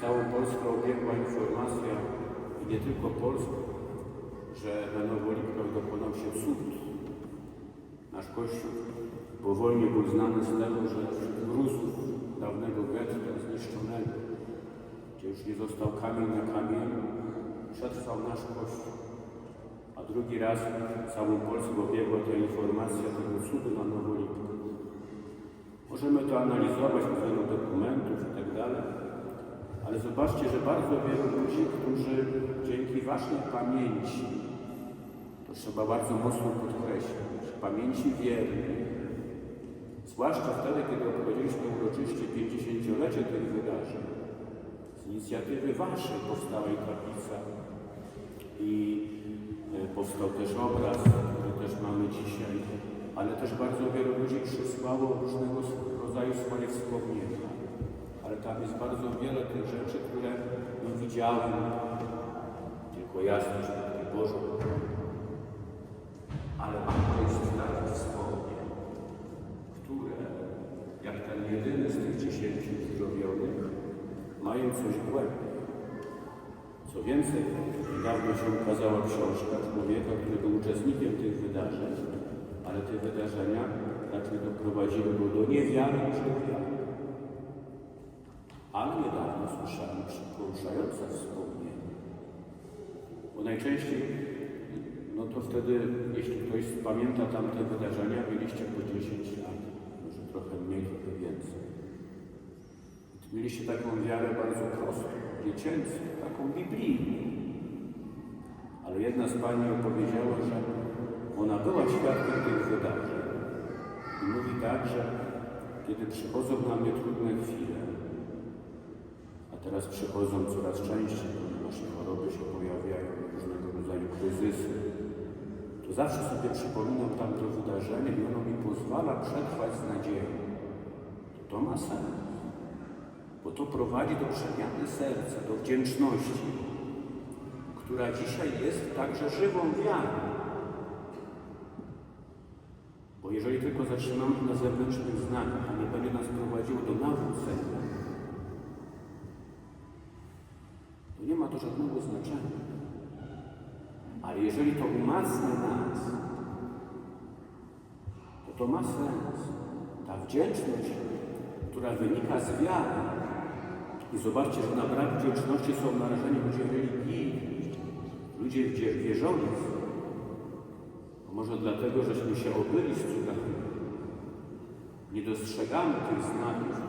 całą Polskę obiegła informacja, i nie tylko Polskę, że na Nowolikach dokonał się cud. Nasz Kościół powoli był znany z tego, że wśród dawnego getta zniszczonego, gdzie już nie został kamień na kamieniu, przetrwał nasz Kościół. A drugi raz całą Polskę obiegła ta informacja tego cudu na Nowolikach. Możemy to analizować wielu dokumentów i tak ale zobaczcie, że bardzo wielu ludzi, którzy dzięki waszej pamięci, to trzeba bardzo mocno podkreślić, pamięci wiernej, zwłaszcza wtedy, kiedy obchodziliśmy uroczyście 50-lecie tych wydarzeń, z inicjatywy waszej powstała i kaplica i e, powstał też obraz, który też mamy dzisiaj, ale też bardzo wielu ludzi przysłało różnego rodzaju swoje wspomnienia. Ale tam jest bardzo wiele tych rzeczy, które no, widziałem, tylko jasność Matki Bożą. Ale mam to jest takich wspomnień, które, jak ten jedyny z tych dziesięciu uzdrowionych, mają coś głębiej. Co więcej, niedawno się ukazała książka człowieka, który był uczestnikiem tych wydarzeń, ale te wydarzenia raczej doprowadziły go do niewiary do wiary. Ale niedawno słyszałem poruszające wspomnienie. Bo najczęściej, no to wtedy, jeśli ktoś pamięta tamte wydarzenia, byliście po 10 lat, może trochę mniej, trochę więcej. Mieliście taką wiarę bardzo prostą, dziecięcą, taką biblijną. Ale jedna z Pani opowiedziała, że ona była świadkiem tych wydarzeń. I mówi tak, że kiedy przychodzą na mnie trudne chwile, a teraz przychodzą coraz częściej, ponieważ choroby się pojawiają, różnego rodzaju kryzysy, to zawsze sobie przypominam tamto wydarzenie i ono mi pozwala przetrwać z nadzieją. To, to ma sens bo to prowadzi do przemiany serca, do wdzięczności, która dzisiaj jest także żywą wiarą. Bo jeżeli tylko zatrzymamy na zewnętrznych znakach, a nie będzie nas prowadziło do nawrócenia, to żadnego znaczenia. Ale jeżeli to umacnia nas, to to ma sens. Ta wdzięczność, która wynika z wiary, i zobaczcie, że na brak wdzięczności są narażeni ludzie religijni, ludzie wierzący. Może dlatego, żeśmy się obyli z cudami. Nie dostrzegamy tych znaków,